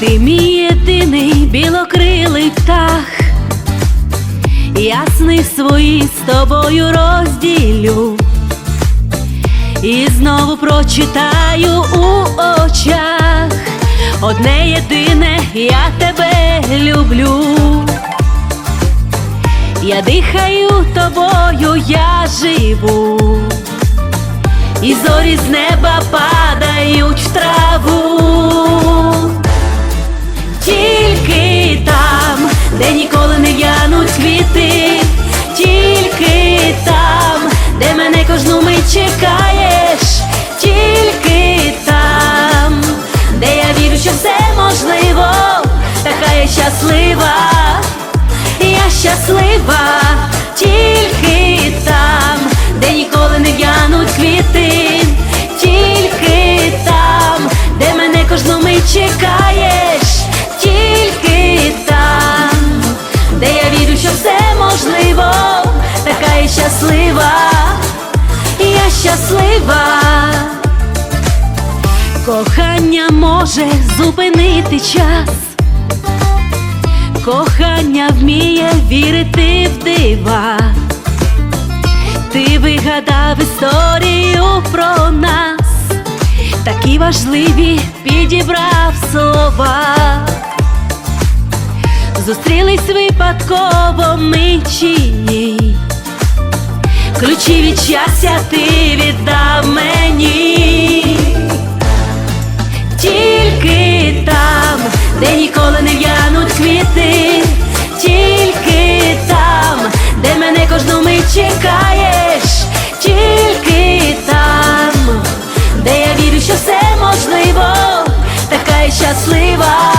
Ти мій єдиний білокрилий птах, я свої з тобою розділю. І знову прочитаю у очах. Одне єдине, я тебе люблю, я дихаю тобою, я живу, і зорі з неба падають. Чекаєш, тільки там, де я вірю, що все можливо, така я щаслива, я щаслива, тільки там, де ніколи не в'януть квіти, тільки там, де мене кожну мить чекаєш, тільки там, де я вірю, що все можливо, така я щаслива, я щаслива. Кохання може зупинити час. Кохання вміє вірити в дива. Ти вигадав історію про нас, такі важливі підібрав слова. Зустрілись випадково ми чи ні. Ключі від щастя ти віддав мені. Тільки там, де ніколи не в'януть квіти, тільки там, де мене кожну мить чекаєш, тільки там, де я вірю, що все можливо, така я щаслива,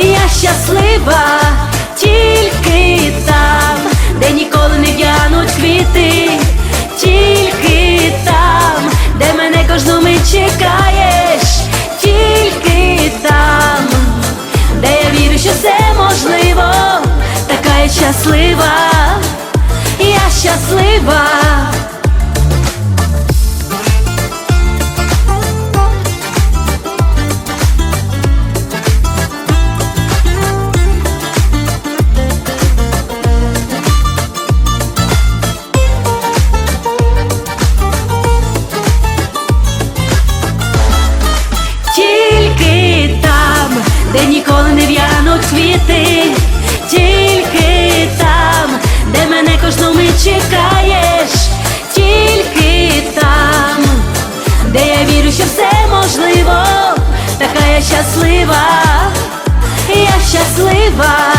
я щаслива, щаслива, я щаслива. Можливо,